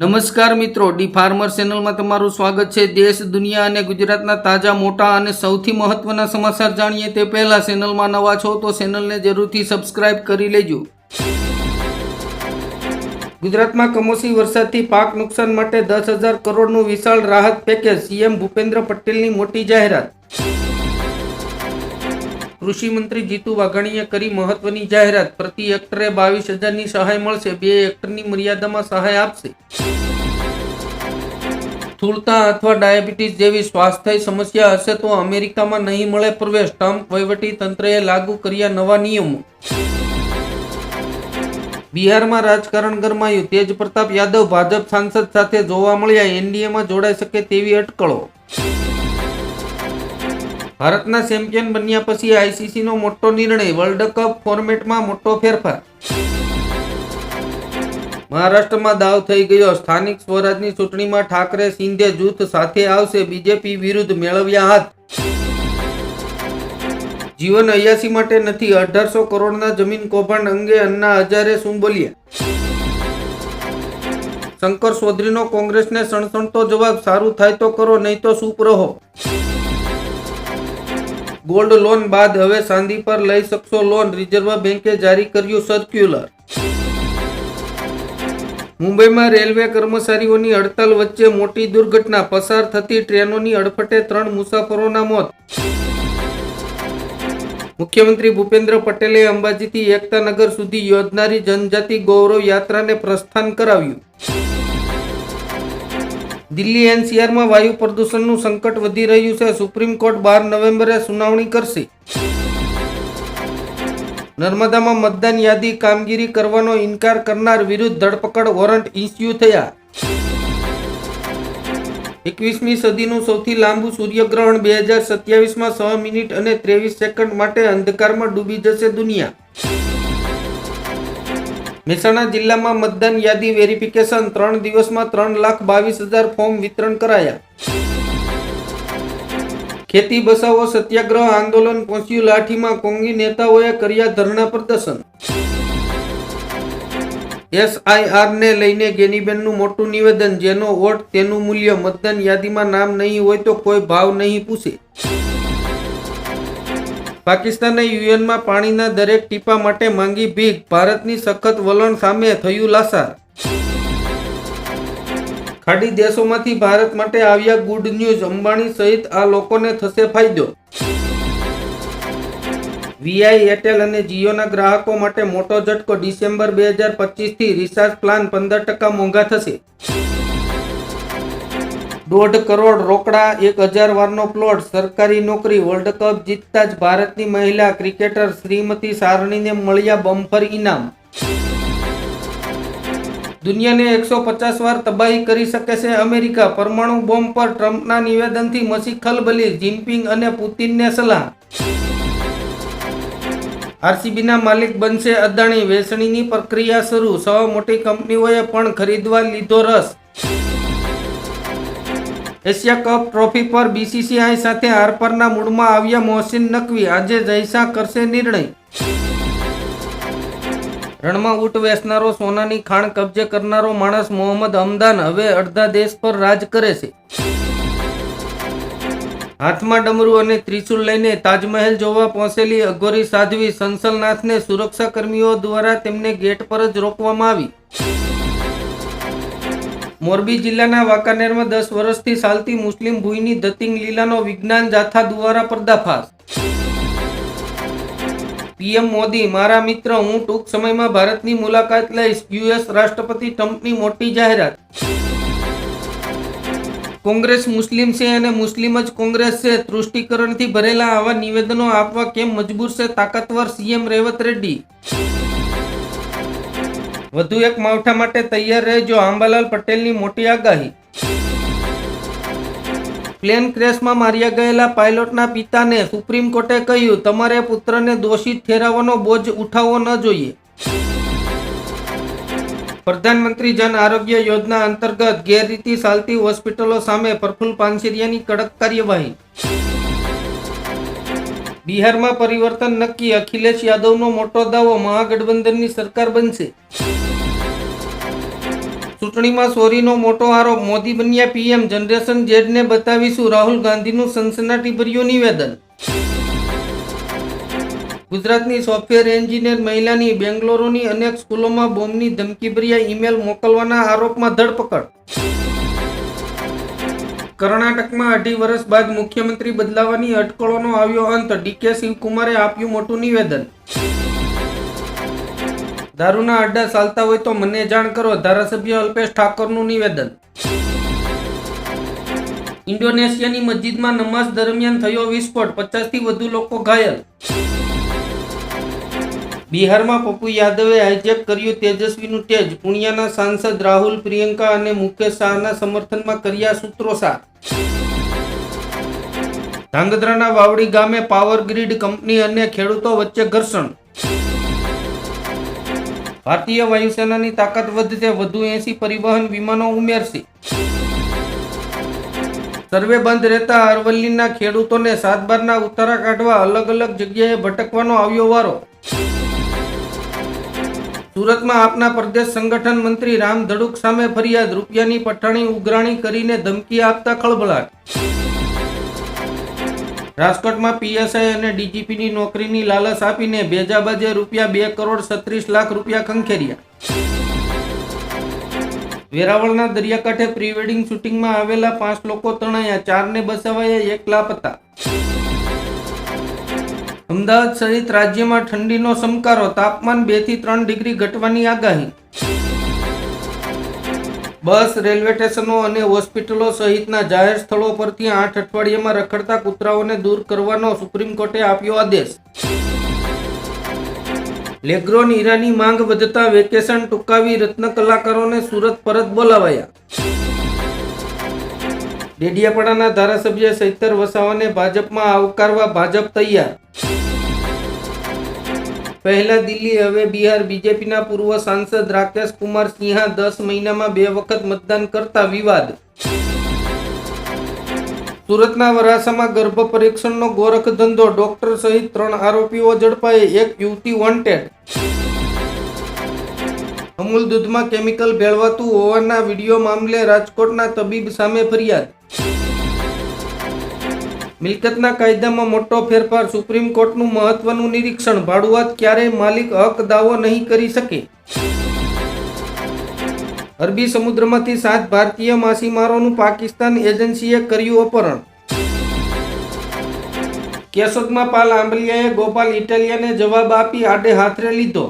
નમસ્કાર મિત્રો, D farmer ચેનલમાં તમારું સ્વાગત છે. દેશ, દુનિયા અને ગુજરાતના તાજા, મોટા અને સૌથી મહત્વના સમાચાર જાણીએ તે પહેલા ચેનલમાં નવા છો તો ચેનલને જરૂરથી સબસ્ક્રાઇબ કરી લેજો. ગુજરાતમાં કમોસમી વરસાદથી પાક નુકસાન માટે દસ હજાર કરોડનું વિશાળ રાહત પેકેજ, સીએમ ભૂપેન્દ્ર પટેલની મોટી જાહેરાત. કૃષિ મંત્રી જીતુ વાઘાણીએ કરી મહત્વની જાહેરાત. પ્રતિ હેક્ટરે બાવીસ હજારની સહાય મળશે. બે હેક્ટરની મર્યાદામાં સહાય આપશે. સ્થૂળતા અથવા ડાયાબિટીસ જેવી સ્વાસ્થ્ય સમસ્યા હશે તો અમેરિકામાં નહીં મળે પ્રવેશ. ટ્રમ્પ વહીવટી તંત્રએ લાગુ કર્યા નવા નિયમો. બિહારમાં રાજકારણ ગરમાયું. તેજ પ્રતાપ યાદવ ભાજપ સાંસદ સાથે જોવા મળ્યા. એનડીએમાં જોડાઈ શકે તેવી અટકળો. ભારતના ચેમ્પિયન બન્યા પછી આઈસીસીનો મોટો નિર્ણય વર્લ્ડ કપ ફોર્મેટમાં મોટો ફેરફાર. મહારાષ્ટ્રમાં દાવ થઈ ગયો. સ્થાનિક સ્વરાજની ચૂંટણીમાં ઠાકરે સિંધે જૂથ સાથે આવશે. બીજેપી વિરુદ્ધ મેળવ્યા હાથ. જીવન અયાસી માટે નથી, અઢારસો કરોડના જમીન કૌભાંડ અંગે અન્ના હજારે શું બોલ્યા શંકર ચૌધરીનો કોંગ્રેસને સણસણતો જવાબ, સારું થાય તો કરો, નહીં તો ચૂપ રહો. ગોલ્ડ લોન બાદ હવે ચાંદી પર લઈ શકશો લોન. રિઝર્વ બેંકે જારી કર્યું સર્ક્યુલર. મુંબઈમાં રેલવે કર્મચારીઓની હડતાલ વચ્ચે મોટી દુર્ઘટના. પસાર થતી ટ્રેનોની અડફટે ત્રણ મુસાફરોના મોત. મુખ્યમંત્રી ભૂપેન્દ્ર પટેલે અંબાજીથી એકતાનગર સુધી યોજનારી જનજાતિ ગૌરવ યાત્રાને પ્રસ્થાન કરાવ્યું. દિલ્હી એનસીઆરમાં વાયુ પ્રદૂષણનું સંકટ વધી રહ્યું છે. સુપ્રીમ કોર્ટ બાર નવેમ્બરે સુનાવણી કરશે. નર્મદામાં મતદાન યાદી કામગીરી કરવાનો ઇનકાર કરનાર વિરુદ્ધ ધરપકડ વોરંટ ઇસ્યુ થયા. એકવીસમી સદીનું સૌથી લાંબુ સૂર્યગ્રહણ બે હજાર સત્યાવીસમાં છ મિનિટ અને ત્રેવીસ સેકન્ડ માટે અંધકારમાં ડૂબી જશે દુનિયા. મહેસાણા જિલ્લામાં મતદાન યાદી વેરિફિકેશન ત્રણ દિવસમાં ત્રણ લાખ બાવીસ હજાર ફોર્મ વિતરણ કરાયા. ખેતી બસાવો સત્યાગ્રહ આંદોલન પહોંચ્યું લાઠીમાં કોંગી નેતાઓએ કર્યા ધરણા પ્રદર્શન. એસઆઈઆર ને લઈને ગેનીબેનનું મોટું નિવેદન, જેનો વોટ તેનું મૂલ્ય મતદાન યાદીમાં નામ નહીં હોય તો કોઈ ભાવ નહીં પૂછે. પાકિસ્તાને યુએનમાં પાણીના દરેક ટીપા માટે માંગી ભીખ, ભારતની સખત વલણ સામે થયું લાસાર. ખાડી દેશોમાંથી ભારત માટે આવ્યા ગુડ ન્યૂઝ, અંબાણી સહિત આ લોકોને થશે ફાયદો. વીઆઈ એરટેલ અને જીઓના ગ્રાહકો માટે મોટો ઝટકો ડિસેમ્બર બે હજાર પચીસથી રિચાર્જ પ્લાન પંદર ટકા મોંઘા થશે. દોઢ કરોડ રોકડા, એક હજાર વારનો પ્લોટ, સરકારી નોકરી, વર્લ્ડ કપ જીતતા જ ભારતની મહિલા ક્રિકેટર શ્રીમતી સારણીને મળ્યા બમ્ફર ઇનામ. દુનિયાને એકસો પચાસ વાર તબાહી કરી શકે છે અમેરિકા. પરમાણુ બોમ્બ પર ટ્રમ્પના નિવેદનથી મસી ખલબલી, જિનપિંગ અને પુતિનને સલાહ. આરસીબીના માલિક બનશે અદાણી. વેચણીની પ્રક્રિયા શરૂ. સૌ મોટી કંપનીઓએ પણ ખરીદવા લીધો રસ. એશિયા કપ ટ્રોફી પર બીસીસીઆઈ સાથે આરપારના મૂડમાં આવ્યા મોહસિન નકવી. આજે જયસા કરશે નિર્ણય. રણમાં ઊંટ વેચનારો સોનાની ખાણ કબજે કરનારો માણસ મોહમ્મદ અમદાન હવે અડધા દેશ પર રાજ કરે છે. હાથમાં ડમરું અને ત્રિશુલ લઈને તાજમહેલ જોવા પહોંચેલી અઘોરી સાધ્વી સંસલનાથને સુરક્ષાકર્મીઓ દ્વારા તેમને ગેટ પર જ રોકવામાં આવી. મોરબી જિલ્લાના વાંકાનેરમાં દસ વર્ષથી ચાલતી મુસ્લિમ ભૂઈની દતિંગ લીલાનો વિજ્ઞાન જાથા દ્વારા પર્દાફાશ. પીએમ મોદી, મારા મિત્ર, હું ટૂંક સમયમાં ભારતની મુલાકાત લઈશ. યુએસ રાષ્ટ્રપતિ ટ્રમ્પની મોટી જાહેરાત. કોંગ્રેસ મુસ્લિમ છે અને મુસ્લિમ જ કોંગ્રેસ છે. તૃષ્ટિકરણથી ભરેલા આવા નિવેદનો આપવા કેમ મજબૂર છે? તાકાતવર સીએમ રેવત રેડ્ડી. વધુ એક માવઠા માટે તૈયાર રહેજો આંબાલાલ પટેલની મોટી આગાહી. પ્લેન ક્રેશમાં માર્યા ગયેલા પાયલોટના પિતાને સુપ્રીમ કોર્ટે કહ્યું, તમારે પુત્રને દોષિત ઠેરાવવાનો બોજ ઉઠાવવો ન જોઈએ. પ્રધાનમંત્રી જન આરોગ્ય યોજના અંતર્ગત ગેરરીતિ ચાલતી હોસ્પિટલો સામે પ્રફુલ પાનસિરિયાની કડક કાર્યવાહી. બિહારમાં પરિવર્તન નક્કી, અખિલેશ યાદવનો મોટો દાવો મહાગઠબંધનની સરકાર બનશે. ચૂંટણીમાં સોરીનો મોટો આરોપ, મોદી બન્યા પીએમ, જનરેશન ઝેડને બતાવીશું રાહુલ ગાંધીનું સનસનાટીભર્યું નિવેદન. ગુજરાતની સોફ્ટવેર એન્જિનિયર મહિલાની બેંગ્લોરોની અનેક સ્કૂલોમાં બોમ્બની ધમકીભર્યા ઈમેલ મોકલવાના આરોપમાં ધરપકડ. કર્ણાટકમાં અઢી વર્ષ બાદ મુખ્યમંત્રી બદલાવાની અટકળોનો આવ્યો અંત, ડીકે શિવકુમારે આપ્યું મોટું નિવેદન. દારૂના અડ્ડા ચાલતા હોય તો મને જાણ કરો. ધારાસભ્ય અલ્પેશ ઠાકોરનું નિવેદન. ઇન્ડોનેશિયાની મસ્જિદમાં નમાઝ દરમિયાન થયો વિસ્ફોટ. પચાસથી વધુ લોકો ઘાયલ. બિહારમાં પપ્પુ યાદવે હાઇજેક કર્યું તેજસ્વીનું તેજ. પુણ્યાના સાંસદ રાહુલ, પ્રિયંકા અને મુકેશ શાહના સમર્થનમાં કર્યા સૂત્રોસાર. ધાંગધ્રાના વાવડી ગામે પાવર ગ્રીડ કંપની અને ખેડૂતો વચ્ચે ઘર્ષણ. ભારતીય વાયુસેનાની તાકાત વધશે વધુ એસી પરિવહન વિમાનો ઉમેરશે. સર્વે બંધ રહેતા અરવલ્લીના ખેડૂતોને સાતબારના ઉતારા કાઢવા અલગ અલગ જગ્યાએ ભટકવાનો આવ્યો વારો. સુરતમાં આપના પ્રદેશ સંગઠન મંત્રી રામ ધડુક સામે ફરિયાદ, રૂપિયાની પઠાણી ઉઘરાણી કરીને ધમકી આપતા ખળભળાટ. રાજકોટમાં પીએસઆઈ અને ડીજીપીની નોકરીની લાલચ આપીને બેજાબાજે રૂપિયા બે કરોડ છત્રીસ લાખ રૂપિયા ખંખેર્યા. વેરાવળના દરિયાકાંઠે પ્રી વેડિંગ શૂટિંગમાં આવેલા પાંચ લોકો તણાયા, ચારને બચાવાયા, એક લાપતા. અમદાવાદ સહિત રાજ્યમાં ઠંડીનો સમકારો, તાપમાન બેથી ત્રણ ડિગ્રી ઘટવાની આગાહી. બસ, રેલવે સ્ટેશનો અને હોસ્પિટલો સહિતના જાહેર સ્થળો પરથી આઠ અઠવાડિયામાં રખડતા કૂતરાઓને દૂર કરવાનો સુપ્રીમ કોર્ટે આપ્યો આદેશ. લેગ્રોન હીરાની માંગ વધતા વેકેશન ટૂંકાવી રત્ન કલાકારોને સુરત પરત બોલાવાયા. ડેડિયાપાડાના ધારાસભ્ય સૈતર વસાવાને ભાજપમાં આવકારવા ભાજપ તૈયાર. પહેલા દિલ્હી, હવે બિહાર. બીજેપીના પૂર્વ સાંસદ રાકેશ કુમાર સિંહા દસ મહિનામાં બે વખત મતદાન કરતા વિવાદ. સુરતના વરાસામાં ગર્ભ પરીક્ષણનો ગોરખ ધંધો. ડોક્ટર સહિત ત્રણ આરોપીઓ ઝડપાઈ એક યુવતી વોન્ટેડ અમૂલ દૂધમાં કેમિકલ ભેળવાતું હોવાના વીડિયો મામલે રાજકોટના તબીબ સામે ફરિયાદ. મિલકતના કાયદામાં મોટો ફેરફાર સુપ્રીમ કોર્ટનું મહત્વનું નિરીક્ષણ. ભાડુઆત ક્યારેય માલિક હક દાવો નહીં કરી શકે. અરબી સમુદ્રમાંથી સાત ભારતીય માછીમારોનું પાકિસ્તાન એજન્સીએ કર્યું અપહરણ. કેશોદમાં પાલ આંબલિયાએ ગોપાલ ઇટાલિયાને જવાબ આપી આડે હાથરે લીધો.